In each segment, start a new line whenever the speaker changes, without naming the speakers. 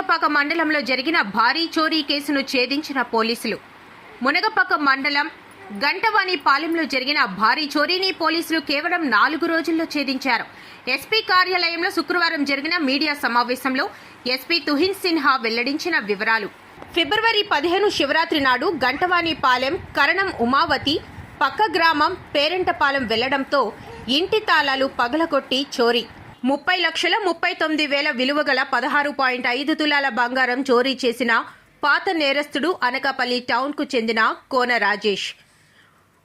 మునగపాక మండలంలో జరిగిన భారీ చోరీ కేసును ఛేదించిన పోలీసులు. మునగపాక మండలం గంటవాణి పాలెంలో జరిగిన భారీ చోరీని పోలీసులు కేవలం నాలుగు రోజుల్లో ఛేదించారు. ఎస్పీ కార్యాలయంలో శుక్రవారం జరిగిన మీడియా సమావేశంలో ఎస్పీ తుహిన్ సిన్హా వెల్లడించిన వివరాలు. ఫిబ్రవరి పదిహేను శివరాత్రి నాడు గంటవాణి పాలెం కరణం ఉమావతి పక్క గ్రామం పేరెంటపాలెం వెళ్ళడంతో ఇంటి తాళాలు పగలగొట్టి చోరీ. ముప్పై లక్షల ముప్పై తొమ్మిది వేల విలువ గల పదహారు పాయింట్ ఐదు తులాల బంగారం చోరీ చేసిన పాత నేరస్తుడు అనకాపల్లి టౌన్కు చెందిన కోన రాజేష్.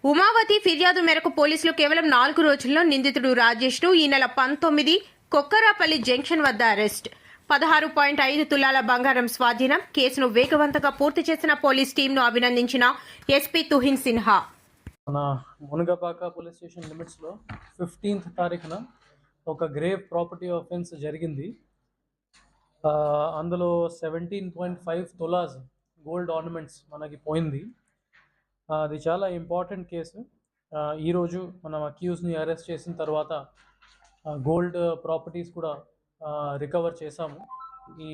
ఉమావతి ఫిర్యాదు మేరకు పోలీసులు కేవలం నాలుగు రోజుల్లో నిందితుడు రాజేష్ను ఈ నెల పంతొమ్మిది కొక్కరాపల్లి జంక్షన్ వద్ద అరెస్ట్. పదహారు పాయింట్ ఐదు తులాల బంగారం స్వాధీనం కేసును వేగవంతంగా పూర్తి చేసిన పోలీస్ టీంను అభినందించిన ఎస్పీ తుహిన్ సిన్హా.
మన మునగపాక పోలీస్ స్టేషన్ లిమిట్స్లో ఫిఫ్టీన్త్ తారీఖున ఒక గ్రేవ్ ప్రాపర్టీ ఆఫెన్స్ జరిగింది. అందులో seventeen point five tolas gold ornaments మనకి పోయింది. అది చాలా ఇంపార్టెంట్ కేసు ఈరోజు మనం అక్యూజ్ని అరెస్ట్ చేసిన తర్వాత గోల్డ్ ప్రాపర్టీస్ కూడా రికవర్ చేశాము. ఈ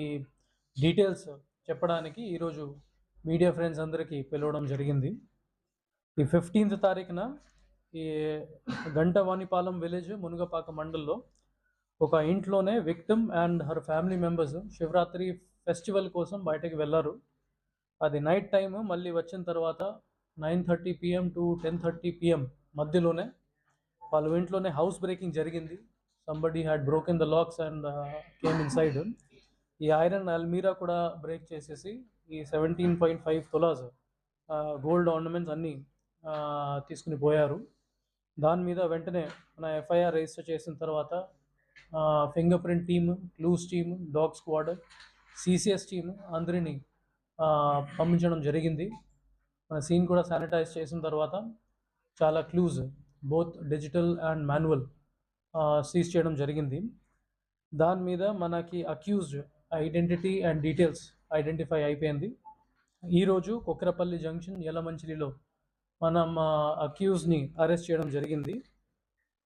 డీటెయిల్స్ చెప్పడానికి ఈరోజు మీడియా ఫ్రెండ్స్ అందరికీ పిలవడం జరిగింది. ఈ ఫిఫ్టీన్త్ తారీఖున ఈ గంటవాణిపాలెం విలేజ్ మునుగపాక మండల్లో ఒక ఇంట్లోనే victim and her family members Shivaratri festival కోసం బయటకు వెళ్ళారు. అది నైట్ టైం మళ్ళీ వచ్చిన తర్వాత nine thirty PM to ten thirty PM మధ్యలోనే వాళ్ళ ఇంట్లోనే హౌస్ బ్రేకింగ్ జరిగింది. Somebody had broken the locks and came inside ఈ ఐరన్ అల్మీరా కూడా బ్రేక్ చేసేసి ఈ seventeen point five tolas uh, gold ornaments అన్నీ uh, తీసుకుని పోయారు. దాని మీద వెంటనే మన ఎఫ్ఐఆర్ రిజిస్టర్ చేసిన తర్వాత finger print team clues team dog squad CCS team అందరినీ పంపించడం జరిగింది. మన సీన్ కూడా శానిటైజ్ చేసిన తర్వాత చాలా clues both digital and manual seize చేయడం జరిగింది. దాని మీద మనకి accused identity and details identify అయిపోయింది. ఈరోజు కొక్రపల్లి జంక్షన్ యలమంచిలిలో మనం అక్యూజ్ని అరెస్ట్ చేయడం జరిగింది.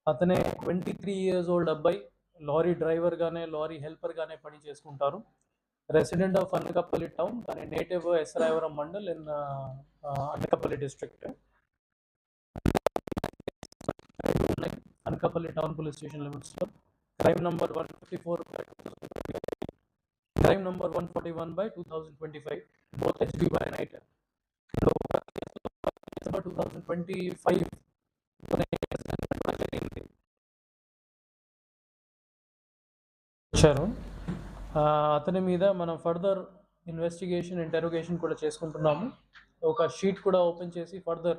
అతనే ట్వంటీ త్రీ ఇయర్స్ ఓల్డ్ అబ్బాయి. లారీ డ్రైవర్గానే లారీ హెల్పర్గానే పని చేసుకుంటారు. రెసిడెంట్ ఆఫ్ అనకాపల్లి టౌన్ కానీ native S Rayavaram mandal in Anakapalli district Anakapalli town police station లిమిట్స్లో crime number one fifty four crime number one forty one by two thousand twenty five both HB by night two thousand twenty five వచ్చారు అతని మీద మనం further investigation ఇంటెరోగేషన్ కూడా చేసుకుంటున్నాము. ఒక sheet కూడా open చేసి ఫర్దర్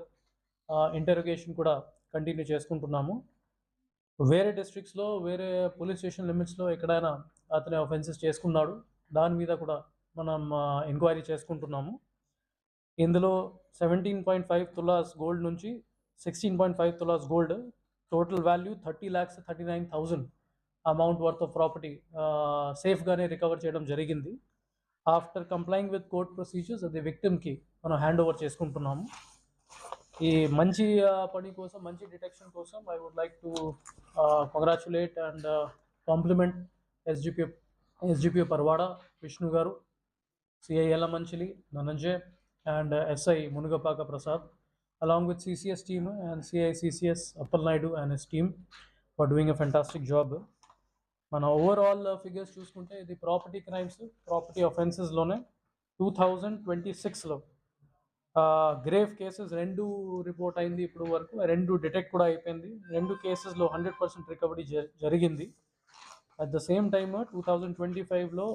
ఇంటెరోగేషన్ కూడా కంటిన్యూ చేసుకుంటున్నాము. వేరే డిస్ట్రిక్ట్స్లో వేరే పోలీస్ స్టేషన్ లిమిట్స్లో ఎక్కడైనా అతని ఆఫెన్సెస్ చేసుకున్నాడు. దాని మీద కూడా మనం ఎంక్వైరీ చేసుకుంటున్నాము. ఇందులో seventeen point five tolas gold నుంచి sixteen point five tolas gold total value thirty lakhs thirty nine thousand amount worth of property సేఫ్గానే recover చేయడం జరిగింది. After complying with court procedures అది విక్టిమ్కి మనం హ్యాండ్ ఓవర్ చేసుకుంటున్నాము. ఈ మంచి పని కోసం మంచి డిటెక్షన్ కోసం I would like to congratulate and compliment SGP SGP Parawada Vishnu garu CI Manchili Dhananjay and SI Munagapaka Prasad along with CCS team and CI CCS Appal Naidu and S team for doing a fantastic job మన overall figures చూసుకుంటే ఇది property crimes property అఫెన్సెస్లోనే two thousand twenty సిక్స్లో grave cases రెండు report అయింది ఇప్పుడు వరకు రెండు డిటెక్ట్ కూడా అయిపోయింది. రెండు కేసెస్లో హండ్రెడ్ పర్సెంట్ రికవరీ జరిగింది. At the same time two thousand twenty ఫైవ్లో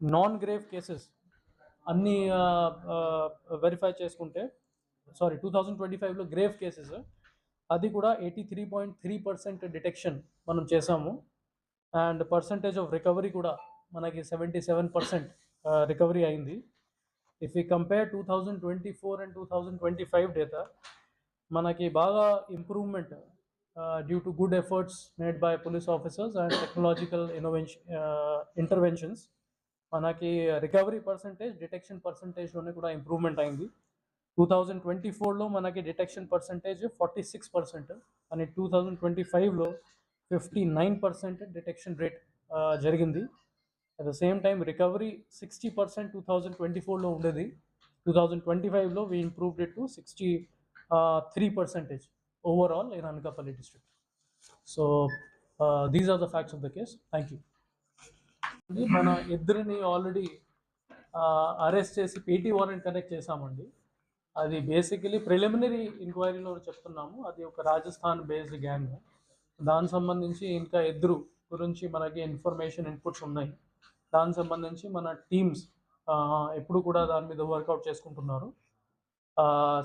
నాన్ గ్రేవ్ కేసెస్ అన్నీ వెరిఫై చేసుకుంటే సారీ టూ థౌజండ్ ట్వంటీ ఫైవ్లో గ్రేవ్ కేసెస్ అది కూడా eighty three point three percent detection మనం చేసాము. అండ్ పర్సంటేజ్ ఆఫ్ రికవరీ కూడా మనకి సెవెంటీ సెవెన్ పర్సెంట్ రికవరీ అయింది. If you compare two thousand twenty four and two thousand twenty five data మనకి బాగా improvement due to good efforts made by police officers and technological innovation interventions మనకి recovery percentage detection పర్సంటేజ్లోనే కూడా improvement అయింది. Two thousand twenty ఫోర్లో మనకి detection percentage forty six percent అని two thousand twenty ఫైవ్లో fifty nine percent detection rate జరిగింది. At the same time recovery sixty percent two thousand twenty ఫోర్లో ఉండేది. టూ థౌజండ్ ట్వంటీ ఫైవ్లో we improved it to sixty three percentage overall in Anakapalli district so these are the facts of the case thank you మన ఇద్దరిని already arrest చేసి PT warrant connect చేశామండి. అది basically preliminary ఎంక్వైరీలో చెప్తున్నాము. అది ఒక రాజస్థాన్ బేస్డ్ గ్యాంగ్ దానికి సంబంధించి ఇంకా ఇద్దరు గురించి మనకి ఇన్ఫర్మేషన్ ఇన్పుట్స్ ఉన్నాయి. దానికి సంబంధించి మన టీమ్స్ ఎప్పుడు కూడా దాని మీద వర్కౌట్ చేసుకుంటున్నారు.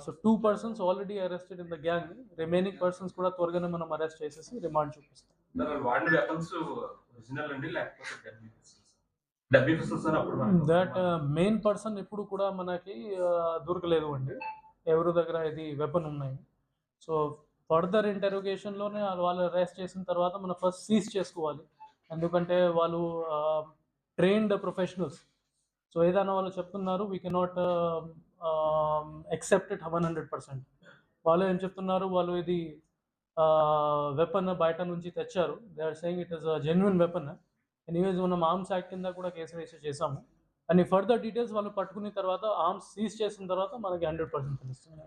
So two persons already arrested in the gang remaining persons కూడా త్వరగానే మనం అరెస్ట్ చేసేసి రిమాండ్ చూపిస్తాం. దట్ మెయిన్ పర్సన్ ఎప్పుడు కూడా మనకి uh, దొరకలేదు అండి. ఎవరి దగ్గర ఇది వెపన్ ఉన్నాయి. సో ఫర్దర్ ఇంటరోగేషన్లోనే వాళ్ళు అరెస్ట్ చేసిన తర్వాత మనం ఫస్ట్ సీజ్ చేసుకోవాలి. ఎందుకంటే వాళ్ళు ట్రైన్డ్ ప్రొఫెషనల్స్ సో ఏదైనా వాళ్ళు చెప్తున్నారు we cannot accept it one hundred percent వాళ్ళు ఏం చెప్తున్నారు వాళ్ళు ఇది వెపన్ బయట నుంచి తెచ్చారు. They are saying it is genuine weapon anyways మనం ఆర్మ్స్ యాక్ట్ కింద కూడా కేసు రిజిస్టర్ చేసాము అండ్ ఫర్దర్ డీటెయిల్స్ వాళ్ళు పట్టుకున్న తర్వాత ఆర్మ్స్ సీజ్ చేసిన తర్వాత మనకి హండ్రెడ్ పర్సెంట్ తెలుస్తుంది.